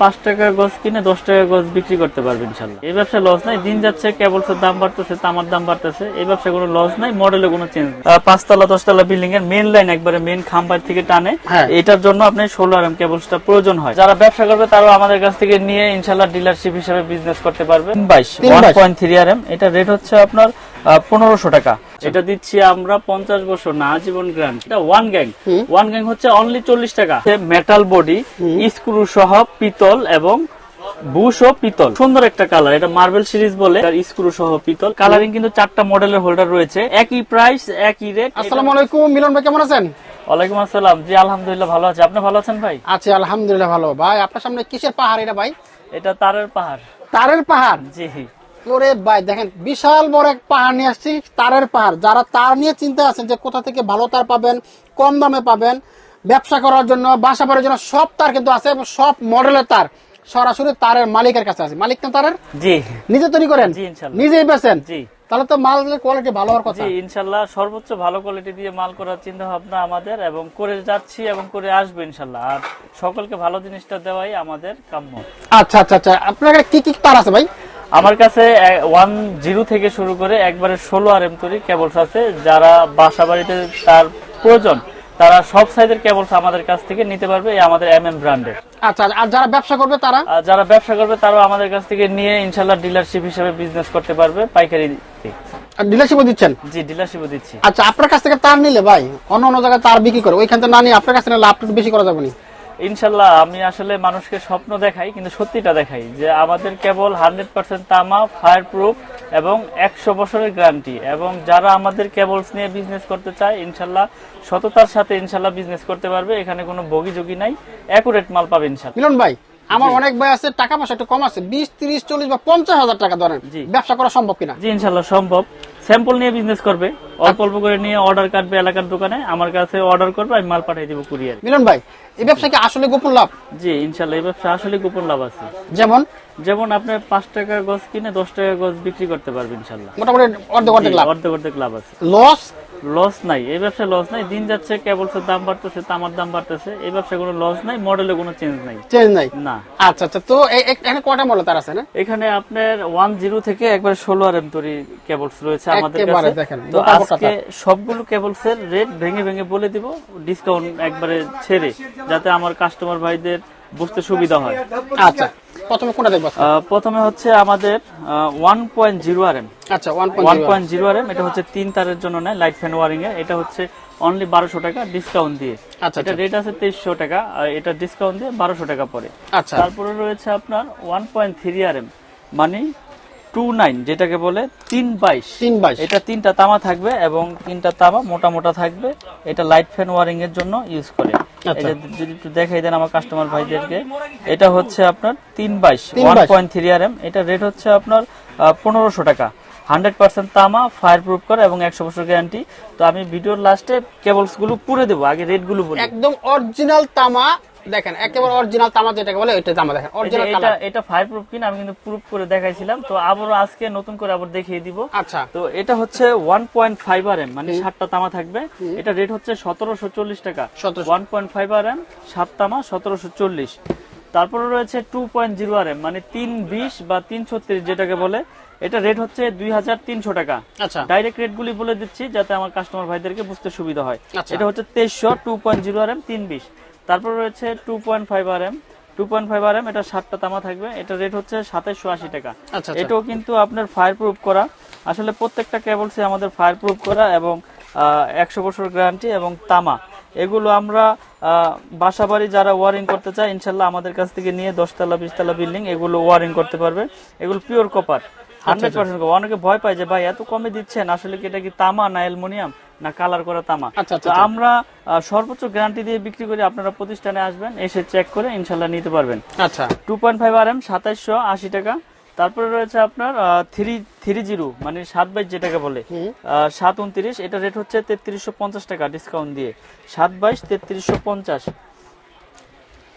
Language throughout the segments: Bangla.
পাঁচ টাকা গজ কিনে দশ টাকা গজ বিক্রি করতে পারবে ইনশাল্লাহ। এই ব্যবসা লস নাই দিন যাচ্ছে কেবলসের দাম বাড়তেছে তামার দাম বাড়তেছে। এই ব্যবসা কোনো লস নাই মডেলে কোনো চেঞ্জ নেই। পাঁচতলা দশতলা বিল্ডিং এর মেন লাইন একবারে মেন খাম্বার থেকে টানে। হ্যাঁ। এটার জন্য আপনি ষোলো আর এম কেবলসটা প্রয়োজন হয়। যারা ব্যবসা করবে তারাও আমাদের কাছ থেকে নিয়ে ইনশাল্লাহ ডিলারশিপ হিসেবে বিজনেস করতে পারবে। বাইশ। One. Point three R M এটা রেট হচ্ছে আপনার পনেরোশো টাকা। এটা দিচ্ছি আমরা পঞ্চাশ বছর না জীবন গ্রান্ট এটা ওয়ান গ্যাং ওয়ান গ্যাং হচ্ছে অনলি চল্লিশ টাকা। মেটাল বডি স্ক্রু সহ পিতল এবং বুশ ও পিতল। সুন্দর একটা কালার এটা মার্বেল সিরিজ বলে। স্ক্রু সহ পিতল। কালারিং কিন্তু চারটা মডেলের হোল্ডার রয়েছে। একই প্রাইস একই রেট আসসালামু আলাইকুম মিলন ভাই কেমন আছেন? ওয়ালাইকুম আসসালাম। জি আলহামদুলিল্লাহ ভালো আছে। আপনি ভালো আছেন ভাই? আছি আলহামদুলিল্লাহ ভালো। ভাই আপনার সামনে কিসের পাহাড় এটা ভাই? এটা তারের পাহাড়। তারের পাহাড়? জি। ওরে ভাই দেখেন বিশাল বড় এক পাহাড় নিয়ে আসছি তারের পাহাড়। যারা তার নিয়ে চিন্তা আছেন যে কোথা থেকে ভালো তার পাবেন কম দামে পাবেন ব্যবসা করার জন্য বাসা করার জন্য সব তার কিন্তু আছে এবং সব মডেলের তার। সরাসরি তারের মালিকের কাছে আছে। মালিক না তারের? জি। নিজে তৈরি করেন? জি, নিজেই বেছেন জি। তাহলে তো মালের কোয়ালিটি ভালো হওয়ার কথা। ইনশাল্লাহ সর্বোচ্চ ভালো কোয়ালিটি দিয়ে মাল করার চিন্তা ভাবনা আমাদের এবং করে যাচ্ছি এবং করে আসব ইনশাল্লাহ। আর সকলকে ভালো জিনিসটা দেওয়াই আমাদের কাম্য। আচ্ছা আচ্ছা আচ্ছা। আপনার কি কি তার আছে ভাই? আমার কাছে ওয়ান জিরো থেকে শুরু করে একবারে ষোলো আর এম তৈরি কেবলস আছে। যারা বাসা বাড়িতে তার প্রয়োজন তারা সব সাইজের কেবলস আমাদের কাছ থেকে নিতে পারবে এই আমাদের এম এম ব্র্যান্ডের আচ্ছা আর যারা ব্যবসা করবে তারা? যারা ব্যবসা করবে তারাও আমাদের কাছ থেকে নিয়ে ইনশাল্লাহ ডিলারশিপ হিসেবে বিজনেস করতে পারবে পাইকারি ডিলারশিপও দিচ্ছেন? জি ডিলারশিপও দিচ্ছি। আচ্ছা আপনার কাছ থেকে তার নিলে ভাই অন্য অন্য জায়গায় তার বিক্রি করে ওইখান থেকে না নিয়ে আপনার কাছ থেকে লাভ বেশি করা যাবে না? ইনশাল্লাহ আমি আসলে মানুষকে স্বপ্ন দেখাই কিন্তু সত্যিটা দেখাই যে আমাদের কেবল হান্ড্রেড পার্সেন্ট তামা ফায়ার প্রুফ এবং একশো বছরের গ্যারান্টি এবং যারা আমাদের কেবলস নিয়ে বিজনেস করতে চায় ইনশাল্লাহ সততার সাথে ইনশাল্লাহ বিজনেস করতে পারবে। এখানে কোনো বগি যোগী নাই অ্যাকুরেট মাল পাবে ইনশাল্লাহ। মিলন ভাই আমার অনেক ভাই আছে টাকা পয়সা একটু কম আছে বিশ তিরিশ চল্লিশ বা পঞ্চাশ হাজার টাকা ধরেন। ব্যবসা করা সম্ভব কিনা? জি ইনশাল্লাহ সম্ভব। স্যাম্পল নিয়ে বিজনেস করবে। অল্প অল্প করে নিয়ে অর্ডার কাটবে এলাকার দোকানে আমার কাছে অর্ডার করবে আমি মাল পাঠিয়ে দিব কুরিয়ার মিলন ভাই এই ব্যবসা কি আসলে গোপন লাভ? জি ইনশাল্লাহ এই ব্যবসা আসলে গোপন লাভ আছে। যেমন? যেমন আপনি পাঁচ টাকা গজ কিনে দশ টাকা গজ বিক্রি করতে পারবেন ইনশাল্লাহ। মোটামুটি অর্ধেক অর্ধেক লাভ। অর্ধেক অর্ধেক লাভ আছে। লস লস নাই এই ব্যবসা লস নাই দিন যাচ্ছে কেবলসের দাম বাড়তেছে তামার দাম বাড়তেছে এই ব্যবসা কোনো লস নাই মডেলে কোনো চেঞ্জ নাই। চেঞ্জ নাই? না। আচ্ছা আচ্ছা তো এখানে কটা মডেল তার আছে না? এখানে আপনার ওয়ান জিরো থেকে একবার ষোলো আর এম তৈরি কেবলস রয়েছে আমাদের কাছে। দেখেন, তো আজকে সবগুলো কেবলস এর রেট ভেঙে ভেঙে বলে দিব ডিসকাউন্ট একবারে ছেড়ে যাতে আমার কাস্টমার ভাইদের বুঝতে সুবিধা হয়। আচ্ছা। প্রথমে কোনটা দেখব প্রথমে হচ্ছে আমাদের one point zero R M আচ্ছা one point zero R M এটা হচ্ছে তিন তারের জন্য নেয় লাইট ফ্যান ওয়ারিং এ। এটা হচ্ছে অনলি বারোশো টাকা ডিসকাউন্ট দিয়ে। আচ্ছা এটা রেট আছে তেইশশো টাকা আর এটা ডিসকাউন্ট দিয়ে বারোশো টাকা পড়ে। আচ্ছা। তারপরে রয়েছে আপনার one point three R M মানে টু নাইন যেটাকে বলে তিন বাইশ। তিন বাইশ। এটা তিনটা তামা থাকবে এবং তিনটা তামা মোটা মোটা থাকবে। এটা লাইট ফ্যান ওয়ারিং এর জন্য ইউজ করে। আচ্ছা। যদি একটু দেখাই দেন আমার কাস্টমার ভাইদেরকে এটা হচ্ছে আপনার তিন বাইশ one point three R M এটা রেট হচ্ছে আপনার পনেরোশো টাকা। হান্ড্রেড পার্সেন্ট তামা ফায়ার প্রুফ করে এবং একশো বছর গ্যারান্টি তো আমি ভিডিওর লাস্টে কেবলসগুলো পুরে দেবো আগে রেটগুলো বলি। একদম অরিজিনাল তামা দেখেন একেবারে অরিজিনাল তামা যেটাকে বলে ওইটা তামা দেখেন অরিজিনাল এটা কালার এটা ফায়ার প্রুফ কিনা আমি কিন্তু প্রুফ করে দেখাইছিলাম তো আবারও আজকে নতুন করে আবার দেখিয়ে দিব। আচ্ছা। তো এটা হচ্ছে one point five R M মানে সাতটা তামা থাকবে। এটা রেট হচ্ছে সতেরোশো চল্লিশ টাকা। 1700 ওয়ান পয়েন্ট আর এম সাত তামা সতেরোশো চল্লিশ। তারপরে রয়েছে two point zero R M মানে তিন বিশ বা তিন ছত্রিশ যেটাকে বলে এটা রেট হচ্ছে দুই হাজার তিনশো টাকা। আচ্ছা। ডাইরেক্ট রেট গুলি বলে দিচ্ছি যাতে আমার কাস্টমার ভাইদেরকে বুঝতে সুবিধা হয়। আচ্ছা। এটা হচ্ছে তেইশশো two point zero R M তিন বিশ। তারপর রয়েছে two point five R M two point five R M এটা সাতটা তামা থাকবে। এটা রেট হচ্ছে সাতাইশশো আশি টাকা। আচ্ছা আচ্ছা। এটাও কিন্তু আপনার ফায়ার প্রুফ করা। আসলে প্রত্যেকটা কেবলসে আমাদের ফায়ার প্রুফ করা এবং একশো বছর গ্যারান্টি এবং তামা। এগুলো আমরা বাসা বাড়ি যারা ওয়ারিং করতে চায় ইনশাল্লাহ আমাদের কাছ থেকে নিয়ে দশতলা বিশতলা বিল্ডিং এগুলো ওয়ারিং করতে পারবে। এগুলো পিওর কপার হান্ড্রেড পার্সেন্ট অনেকে ভয় পায় যে ভাই এত কমে দিচ্ছেন আসলে কি এটা কি তামা না অ্যালুমিনিয়াম না কালার করা তামা? আচ্ছা, আচ্ছা, তো আচ্ছা। আমরা সর্বোচ্চ গ্যারান্টি দিয়ে বিক্রি করি আপনারা প্রতিষ্ঠানে আসবেন এসে চেক করে ইনশাল্লাহ নিতে পারবেন। আচ্ছা। Two point five R M সাতাইশশো আশি টাকা। তারপরে রয়েছে আপনার থ্রি থ্রি জিরো মানে সাত বাইশ যেটাকে বলে সাত উনত্রিশ এটা রেট হচ্ছে তেত্রিশশো পঞ্চাশ টাকা ডিসকাউন্ট দিয়ে। সাত বাইশ তেত্রিশশো পঞ্চাশ।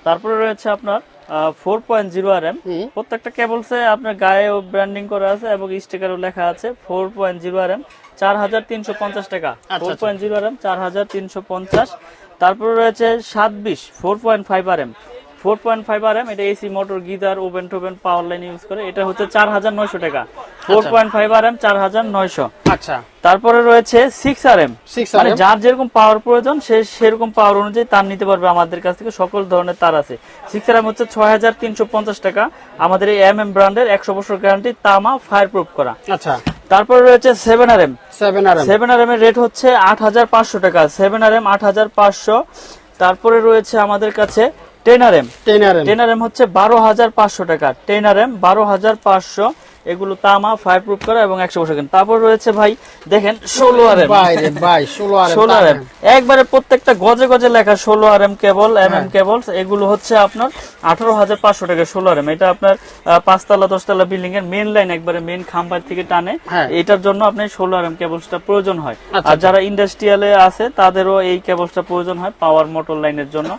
তারপরে রয়েছে আপনার four point zero R M. প্রত্যেকটা কেবলসে আপনার গায়েও ব্র্যান্ডিং করা আছে এবং স্টিকারও লেখা আছে। Four point zero R M চার হাজার তিনশো পঞ্চাশ টাকা। আচ্ছা, ফোর আচ্ছা। পয়েন্ট জিরো আর এম চার হাজার তিনশো পঞ্চাশ। তারপরে রয়েছে সাত বিশ four point five R M four point five R M এটা এসি মোটর গিজার ওভেন টোভেন পাওয়ার লাইন ইউজ করে। এটা হচ্ছে চার হাজার নয়শো টাকা। Four point five R M চার হাজার নয়শো। আচ্ছা। তারপরে রয়েছে সিক্স আর এম মানে যার যেরকম পাওয়ার প্রয়োজন সে সেরকম পাওয়ার অনুযায়ী তার নিতে পারবে আমাদের কাছ থেকে সকল ধরনের তার আছে। সিক্স আর এম হচ্ছে ছয় হাজার তিনশো পঞ্চাশ টাকা। আমাদের এই এম এম ব্র্যান্ডের একশো বছর গ্যারান্টি তামা ফায়ার প্রুফ করা। আচ্ছা। তারপরে রয়েছে seven R M seven R M seven R M এর রেট হচ্ছে আট হাজার পাঁচশো টাকা। সেভেন আর এম আট হাজার পাঁচশো। তারপরে রয়েছে আমাদের কাছে ten R M ten R M ten R M হচ্ছে বারো হাজার পাঁচশো টাকা। টেন আর এম বারো হাজার পাঁচশো এগুলো তামা ফায়ার প্রুফ করা এবং একশো বছর তারপর রয়েছে ভাই দেখেন ষোলো আর ষোলো আর একবারে প্রত্যেকটা গজে গজে লেখা ষোলো R M cable M M cable এগুলো হচ্ছে আপনার আঠারো হাজার পাঁচশো টাকা ষোলো আর এম এটা আপনার পাঁচতলা দশতলা বিল্ডিং এর মেন লাইন একবারে মেন খাম্বার থেকে টানে। হ্যাঁ। এটার জন্য আপনার ষোলো আর এম কেবলসটা প্রয়োজন হয়। আচ্ছা, আর যারা ইন্ডাস্ট্রিয়ালে আছে তাদেরও এই কেবলসটা প্রয়োজন হয় পাওয়ার মোটর লাইনের জন্য।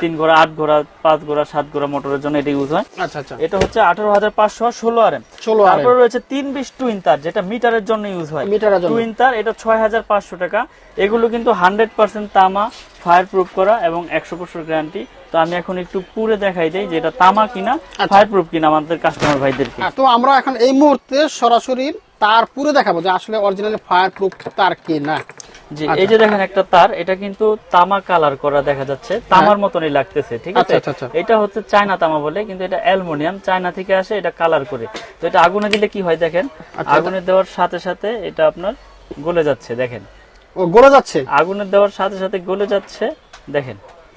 তিন ঘোড়া আট ঘোড়া পাঁচ ঘোড়া সাত ঘোড়া মোটরের জন্য এটা ইউজ হয়। আচ্ছা আচ্ছা। এটা হচ্ছে আঠারো হাজার পাঁচশো ষোলো আর এম আর রয়েছে তিন বিশ টুইন তার যেটা মিটারের জন্য ইউজ হয়। টুইন তার এটা ছয় হাজার পাঁচশো টাকা। এগুলো কিন্তু হান্ড্রেড পার্সেন্ট তামা ফায়ার প্রুফ করা এবং একশো বছর গ্যারান্টি তো আমি এখন একটু পুরে দেখাই দেই যে এটা তামা কিনা আচ্ছা। ফায়ার প্রুফ কিনা আমাদের কাস্টমার ভাইদেরকে। হ্যাঁ, তো আমরা এখন এই মুহূর্তে সরাসরি তার পুরো দেখাবো যে আসলে অরিজিনাল ফায়ার প্রুফ তার কি না জি এই যে দেখেন একটা তার এটা কিন্তু তামা কালার করা দেখা যাচ্ছে। তামার মতনই লাগতেছে ঠিক আছে? আচ্ছা, আচ্ছা, আচ্ছা। এটা হচ্ছে চায়না তামা বলে কিন্তু এটা অ্যালুমিনিয়াম চায়না থেকে আসে এটা কালার করে। তো এটা আগুনে দিলে কি হয় দেখেন? আচ্ছা, আগুনে দেওয়ার সাথে সাথে এটা আপনার গলে যাচ্ছে দেখেন। ও গলে যাচ্ছে? আগুনে দেওয়ার সাথে সাথে গলে যাচ্ছে দেখেন,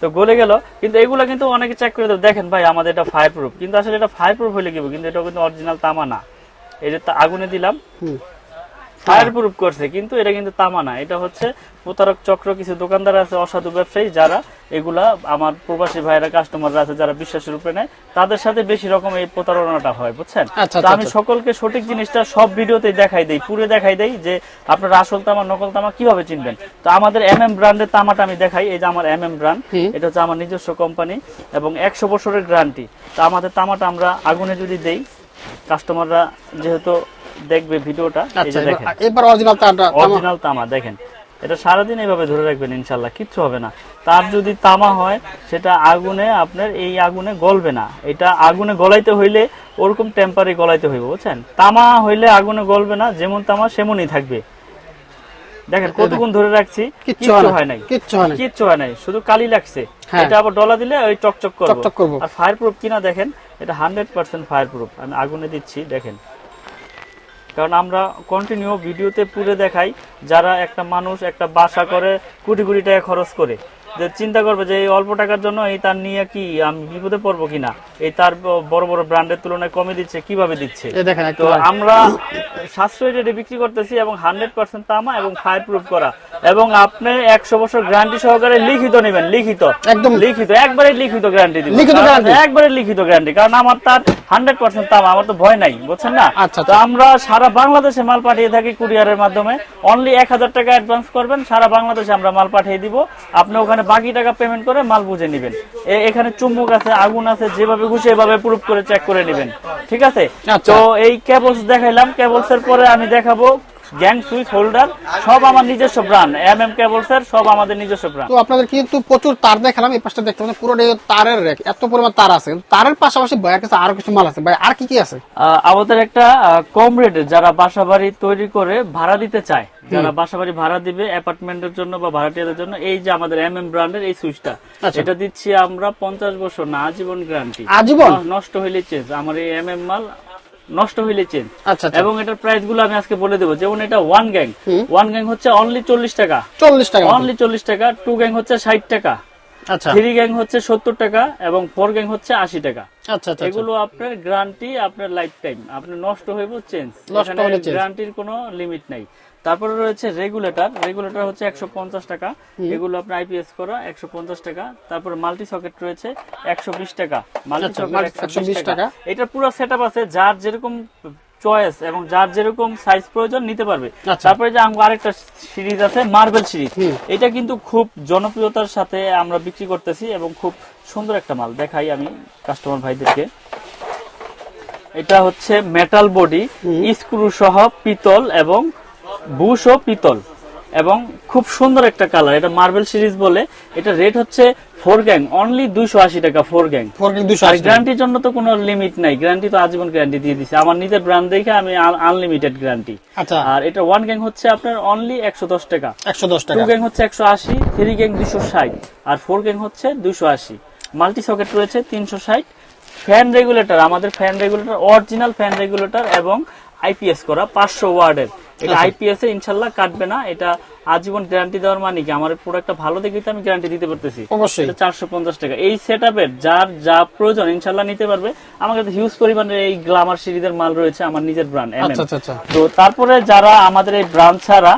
তো গলে গেল। কিন্তু এগুলা কিন্তু অনেকে চেক করে দেবে। দেখেন ভাই, আমাদের এটা ফায়ার প্রুফ কিন্তু আসলে এটা ফায়ার প্রুফ হলে কিন্তু এটা কিন্তু অরিজিনাল তামা না। এই যে আগুনে দিলাম। ফায়ার প্রুফ করছে কিন্তু এটা কিন্তু তামা না। এটা হচ্ছে প্রতারক চক্র কিছু দোকানদার আছে অসাধু ব্যবসায়ী যারা এগুলা আমার প্রবাসী ভাইরা কাস্টমাররা আছে যারা বিশ্বাসের উপরে নেয় তাদের সাথে বেশি রকম এই প্রতারণাটা হয় বুঝছেন? আচ্ছা, আচ্ছা, আমি আচ্ছা। সকলকে সঠিক জিনিসটা সব ভিডিওতেই দেখাই দেই পুরো দেখাই দেই যে আপনার আসল তামা নকল তামা কীভাবে চিনবেন? তো আমাদের এম এম ব্র্যান্ডের তামাটা আমি দেখাই এই যে আমার এম এম ব্র্যান্ড এটা হচ্ছে আমার নিজস্ব কোম্পানি এবং একশো বছরের গ্যারান্টি তো আমাদের তামাটা আমরা আগুনে যদি দেই কাস্টমাররা যেহেতু দেখবে ভিডিওটা এই আচ্ছা যে দেখেন। এবার- অরিজিনাল তামা- অরিজিনাল তামা দেখেন। এটা সারাদিন এইভাবে ধরে রাখবেন ইনশাল্লাহ কিচ্ছু হবে না। তার যদি তামা হয় সেটা আগুনে আপনার এই আগুনে গলবে না। এটা আগুনে গলাইতে হইলে ওরকম টেম্পারে গলাইতে হইবে বুঝছেন? তামা হইলে আগুনে গলবে না যেমন তামা সেমনই থাকবে। দেখেন কতক্ষণ ধরে রাখছি কিচ্ছু হয় নাই। কিচ্ছু হয় নাই। কিচ্ছু হয় নাই শুধু কালি লাগছে। হ্যাঁ। এটা আবার ডলা দিলে ওই চকচক করব। আর ফায়ার প্রুফ কিনা দেখেন এটা হান্ড্রেড পার্সেন্ট ফায়ার প্রুফ আমি আগুনে দিচ্ছি দেখেন। কারণ আমরা কন্টিনিউ ভিডিওতে পুরে দেখাই যারা একটা মানুষ একটা বাসা করে কোটি কোটি টাকা খরচ করে। যে চিন্তা করবে যে এই অল্প টাকার জন্য এই তার নিয়ে কি আমি বিপদে পড়ব কিনা? এই তার বড় বড় ব্র্যান্ডের তুলনায় কমে দিচ্ছে কীভাবে দিচ্ছে? তো আমরা সাশ্রয়ী রেটে বিক্রি করতেছি এবং হান্ড্রেড পার্সেন্ট তামা এবং ফায়ার প্রুফ করা। এবং আপনি একশো বছর গ্যারান্টি সহকারে লিখিত নেবেন লিখিত। একদম। লিখিত একবারে লিখিত গ্যারান্টি দিব লিখিত কারণ একবারে লিখিত গ্যারান্টি কারণ আমার তার হান্ড্রেড পার্সেন্ট তামা আমার তো ভয় নাই বুঝছেন না? আচ্ছা, তো আমরা সারা বাংলাদেশে মাল পাঠিয়ে থাকি কুরিয়ারের মাধ্যমে। অনলি এক হাজার টাকা অ্যাডভান্স করবেন সারা বাংলাদেশে আমরা মাল পাঠিয়ে দিব। আপনি ওখানে বাকি টাকা পেমেন্ট করে মাল বুঝে নিবেন। এখানে চুম্বক আছে আগুন আছে যেভাবে খুশি এভাবে প্রুফ করে চেক করে নিবেন। ঠিক আছে? আচ্ছা। তো এই কেবলস দেখাইলাম। কেবলস এর পরে আমি দেখাবো গ্যাং সুইচ হোল্ডার সব আমার নিজস্ব ব্র্যান্ড। এম এম কেবলস এর সব আমাদের নিজস্ব ব্র্যান্ড। তো আপনাদের কিন্তু প্রচুর তার দেখালাম এই পাশটা দেখতে পুরো তারের রেক এত পরিমাণ তার আছে। তারের পাশাপাশি ভাইয়ের কাছে আরও কিছু মাল আছে। ভাই আর কি কি আছে? আমাদের একটা কম রেটে যারা বাসা বাড়ি তৈরি করে ভাড়া দিতে চায় যারা বাসা বাড়ি ভাড়া দিবে অ্যাপার্টমেন্টের জন্য বা ভাড়াটিয়াদের জন্য এই যে আমাদের এম এম ব্র্যান্ডের এই সুইচটা আচ্ছা। এটা দিচ্ছি আমরা পঞ্চাশ বছর না আজীবন গ্যারান্টি। আজীবন? নষ্ট হইলে চেঞ্জ আমার এই এম এম মাল নষ্ট হইলে চেঞ্জ আচ্ছা আচ্ছা। এবং এটার প্রাইসগুলো আমি আজকে বলে দেবো। যেমন এটা ওয়ান গ্যাং ওয়ান গ্যাং হচ্ছে অনলি চল্লিশ টাকা। চল্লিশ টাকা। অনলি চল্লিশ টাকা টু গ্যাং হচ্ছে ষাট টাকা। থ্রি গ্যাং হচ্ছে সত্তর টাকা এবং ফোর গ্যাং হচ্ছে আশি টাকা। আচ্ছা আচ্ছা আচ্ছা। এগুলো আপনার গ্যারান্টি আপনার লাইফ টাইম আপনার নষ্ট হইব চেঞ্জ। গ্যারান্টির কোনো লিমিট নাই। তারপরে রয়েছে রেগুলেটর। রেগুলেটর হচ্ছে একশো পঞ্চাশ টাকা। এগুলো আপনার আইপিএস করা একশো পঞ্চাশ টাকা। তারপরে মাল্টি সকেট রয়েছে একশো বিশ টাকা। মাল্টি আচ্ছা, সকেট একশো বিশ টাকা। এটা পুরো সেট আছে। যার যেরকম চয়েস এবং যার যেরকম সাইজ প্রয়োজন নিতে পারবে। আচ্ছা। তারপরে যে আরেকটা সিরিজ আছে মার্বেল সিরিজ এটা কিন্তু খুব জনপ্রিয়তার সাথে আমরা বিক্রি করতেছি এবং খুব সুন্দর একটা মাল। দেখাই আমি কাস্টমার ভাইদেরকে। এটা হচ্ছে মেটাল বডি স্ক্রু সহ পিতল এবং বুশ ও পিতল। এবং খুব সুন্দর একটা কালার এটা মার্বেল সিরিজ বলে। এটা রেট হচ্ছে ফোর গ্যাং অনলি দুইশো আশি টাকা ফোর গ্যাং ফোর দুশো আর গ্যারান্টির জন্য তো কোনো লিমিট নাই। গ্যারান্টি তো আজীবন গ্যারান্টি দিয়ে দিছে। আমার নিজের ব্র্যান্ড দেখে আমি আনলিমিটেড গ্যারান্টি আচ্ছা। আর এটা ওয়ান গ্যাং হচ্ছে আপনার অনলি একশো দশ টাকা। একশো দশ টু টাকা গ্যাং হচ্ছে একশো আশি থ্রি গ্যাং দুশো ষাট। আর ফোর গ্যাং হচ্ছে দুশো আশি। মাল্টি সকেট রয়েছে তিনশো ষাট। ফ্যান রেগুলেটর আমাদের fan regulator original fan regulator এবং আইপিএস করা পাঁচশো ওয়ার্ডের। এটা আচ্ছা। আইপিএস এ ইনশাল্লাহ কাটবে না। এটা আজীবন গ্যারান্টি দেওয়ার মানে কি আমার প্রোডাক্টটা ভালো দেখে আমি গ্যারান্টি দিতে পারতেছি। অবশ্যই। চারশো পঞ্চাশ টাকা। এই সেট যার যা প্রয়োজন ইনশাল্লাহ নিতে পারবে। আমার কাছে হিউজ পরিমাণে এই গ্লামার সিরিজের মাল রয়েছে আমার নিজের ব্র্যান্ড আচ্ছা আচ্ছা আচ্ছা। তো তারপরে যারা আমাদের এই ব্র্যান্ড ছাড়া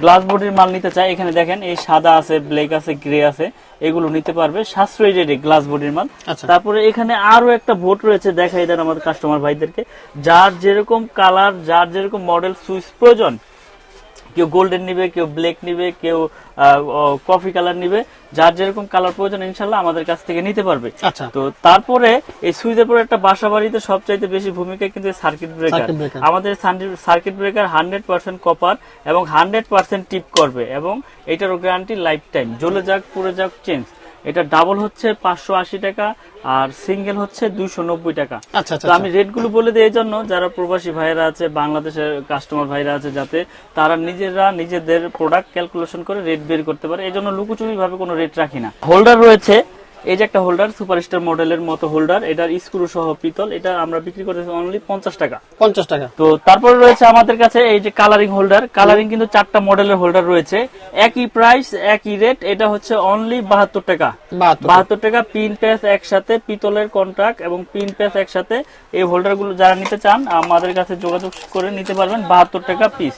গ্লাস বডির মাল নিতে চাই এখানে দেখেন এই সাদা আছে ব্ল্যাক আছে গ্রে আছে এগুলো নিতে পারবে সাশ্রয়ী রেটে গ্লাস বডির মাল। আচ্ছা। তারপরে এখানে আরও একটা ভোট রয়েছে দেখাই দেন আমাদের কাস্টমার ভাইদেরকে। যার যেরকম কালার যার যেরকম মডেল সুইচ প্রয়োজন কেউ গোল্ডেন নিবে কেউ ব্ল্যাক নিবে কেউ কফি কালার নিবে। যার যেরকম কালার প্রয়োজন ইনশাল্লাহ আমাদের কাছ থেকে নিতে পারবে। আচ্ছা। তো তারপরে এই সুইচের পরে একটা বাসা বাড়িতে সবচাইতে বেশি ভূমিকা কিন্তু সার্কিট ব্রেকার আমাদের circuit breaker hundred percent copper এবং হান্ড্রেড পার্সেন্ট টিপ করবে এবং এটারও গ্যারান্টি লাইফ টাইম জ্বলে যাক পুড়ে যাক চেঞ্জ এটা ডাবল হচ্ছে পাঁচশো আশি টাকা আর সিঙ্গেল হচ্ছে দুইশো নব্বই টাকা। আচ্ছা আচ্ছা তো আমি রেটগুলো বলে দিই এই জন্য যারা প্রবাসী ভাইরা আছে বাংলাদেশের কাস্টমার ভাইরা আছে যাতে তারা নিজেরা নিজেদের প্রোডাক্ট ক্যালকুলেশন করে রেট বের করতে পারে। এই জন্য লুকোচুরি ভাবে কোনো রেট রাখি না। হোল্ডার রয়েছে এই যে একটা হোল্ডার সুপারস্টার মডেলের মতো হোল্ডার এটার স্ক্রু সহ পিতল এটা আমরা বিক্রি করতেছি অনলি পঞ্চাশ টাকা। পঞ্চাশ টাকা। তো তারপরে রয়েছে আমাদের কাছে এই যে কালারিং হোল্ডার কালারিং কিন্তু চারটা মডেলের হোল্ডার রয়েছে। একই প্রাইস একই রেট এটা হচ্ছে অনলি বাহাত্তর টাকা। বাহাত্তর। টাকা পিন প্যাচ একসাথে পিতলের কন্ট্রাক্ট এবং পিন প্যাচ একসাথে এই হোল্ডারগুলো যারা নিতে চান আমাদের কাছে যোগাযোগ করে নিতে পারবেন বাহাত্তর টাকা পিস।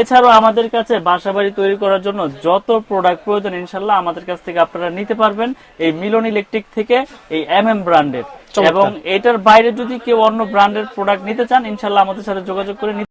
এছাড়াও আমাদের কাছে বাসা বাড়ি তৈরি করার জন্য যত প্রোডাক্ট প্রয়োজন ইনশাল্লাহ আমাদের কাছ থেকে আপনারা নিতে পারবেন। এই মিলন ইলেকট্রিক থেকে এই এম এম ব্র্যান্ডের এবং এটার বাইরে যদি কেউ অন্য ব্র্যান্ডের প্রোডাক্ট নিতে চান ইনশাল্লাহ আমাদের সাথে যোগাযোগ করে নিতে